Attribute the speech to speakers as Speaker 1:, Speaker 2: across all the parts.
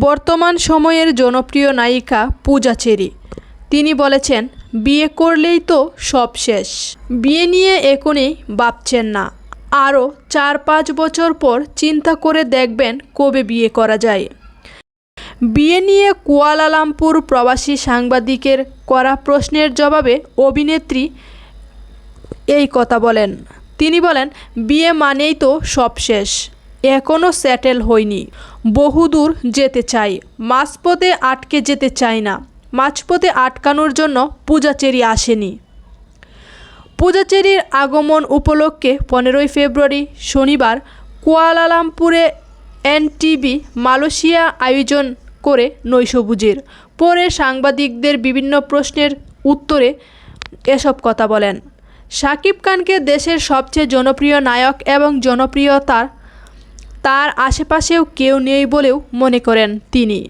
Speaker 1: বর্তমান সময়ের জনপ্রিয় নায়িকা পূজা চেরি। তিনি বলেছেন, বিয়ে করলেই তো সব শেষ। বিয়ে নিয়ে এখনই ভাবছেন না। আরও চার পাঁচ বছর পর চিন্তা করে দেখবেন কবে বিয়ে করা যায়। বিয়ে নিয়ে কুয়ালালামপুর প্রবাসী সাংবাদিকের করা প্রশ্নের জবাবে অভিনেত্রী এই কথা বলেন। তিনি বলেন, বিয়ে মানেই তো সব শেষ। এখনও সেটেল হয়নি। বহুদূর যেতে চাই। মাঝপথে আটকে যেতে চাই না। মাঝপথে আটকানোর জন্য পূজাচেরি আসেনি। পূজাচেরির আগমন উপলক্ষে পনেরোই ফেব্রুয়ারি শনিবার কুয়ালালামপুরে এনটিভি মালয়েশিয়া আয়োজন করে নৈশভুজের। পরে সাংবাদিকদের বিভিন্ন প্রশ্নের উত্তরে এসব কথা বলেন। শাকিব খানকে দেশের সবচেয়ে জনপ্রিয় নায়ক এবং জনপ্রিয়তার তার আশেপাশেও কেউ নেই বলেও মনে করেন তিনি।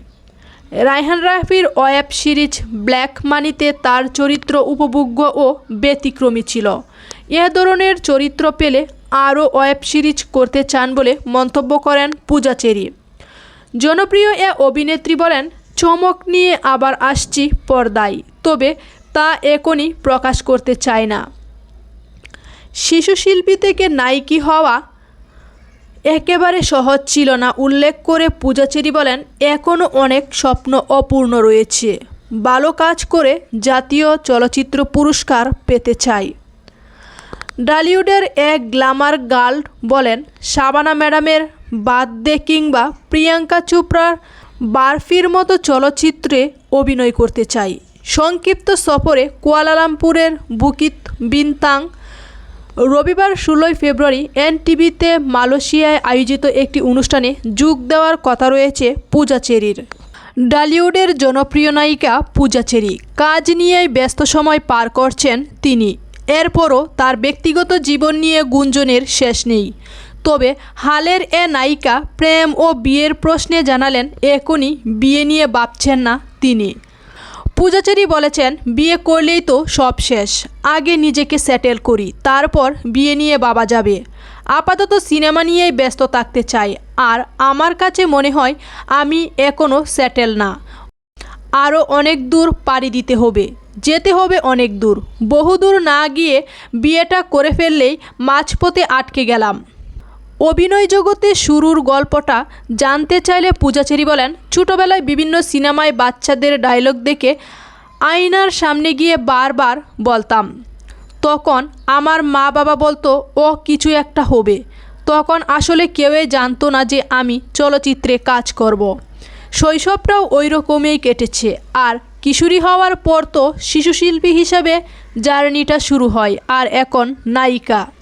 Speaker 1: রায়হান রাফির ওয়েব সিরিজ ব্ল্যাক মানিতে তার চরিত্র উপভোগ্য ও ব্যতিক্রমী ছিল। এ ধরনের চরিত্র পেলে আরও ওয়েব সিরিজ করতে চান বলে মন্তব্য করেন পূজা চেরি। জনপ্রিয় এ অভিনেত্রী বলেন, চমক নিয়ে আবার আসছি পর্দায়, তবে তা এখনই প্রকাশ করতে চায় না। শিশু শিল্পী থেকে নায়িকা হওয়া একেবারে সহজ ছিল না, উল্লেখ করে পূজাচেরি বলেন এখনও অনেক স্বপ্ন অপূর্ণ রয়েছে। ভালো কাজ করে জাতীয় চলচ্চিত্র পুরস্কার পেতে চাই। ডালিউডের এক গ্ল্যামার গার্ল বলেন শাবানা ম্যাডামের বার্থডে কিংবা প্রিয়াঙ্কা চোপড়ার বারফির মতো চলচ্চিত্রে অভিনয় করতে চাই। সংক্ষিপ্ত সফরে কুয়ালালামপুরের বুকিত বিনতাং রবিবার ষোলোই ফেব্রুয়ারি এনটিভিতে মালয়েশিয়ায় আয়োজিত একটি অনুষ্ঠানে যোগ দেওয়ার কথা রয়েছে পূজা চেরির। ডালিউডের জনপ্রিয় নায়িকা পূজা চেরি কাজ নিয়েই ব্যস্ত সময় পার করছেন তিনি। এরপরও তার ব্যক্তিগত জীবন নিয়ে গুঞ্জনের শেষ নেই। তবে হালের এ নায়িকা প্রেম ও বিয়ের প্রশ্নে জানালেন, এখনই বিয়ে নিয়ে ভাবছেন না তিনি। পূজাচারী বলেছেন, বিয়ে করলেই তো সব শেষ। আগে নিজেকে সেটেল করি, তারপর বিয়ে নিয়ে বাবা যাবে। আপাতত সিনেমা নিয়েই ব্যস্ত থাকতে চাই। আর আমার কাছে মনে হয়, আমি এখনও সেটেল না। আরও অনেক দূর পাড়ি দিতে হবে। যেতে হবে অনেক দূর। বহুদূর না গিয়ে বিয়েটা করে ফেললেই মাঝপথে আটকে গেলাম। অভিনয় জগতে শুরুর গল্পটা জানতে চাইলে পূজাচেরি বলেন, ছোটোবেলায় বিভিন্ন সিনেমায় বাচ্চাদের ডায়লগ দেখে আয়নার সামনে গিয়ে বারবার বলতাম, তখন আমার মা বাবা বলতো, ও, কিছু একটা হবে। তখন আসলে কেউই জানতো না যে আমি চলচ্চিত্রে কাজ করব। শৈশবটাও ওই রকমই কেটেছে। আর কিশোরী হওয়ার পর তো শিশুশিল্পী হিসাবে জার্নিটা শুরু হয়, আর এখন নায়িকা।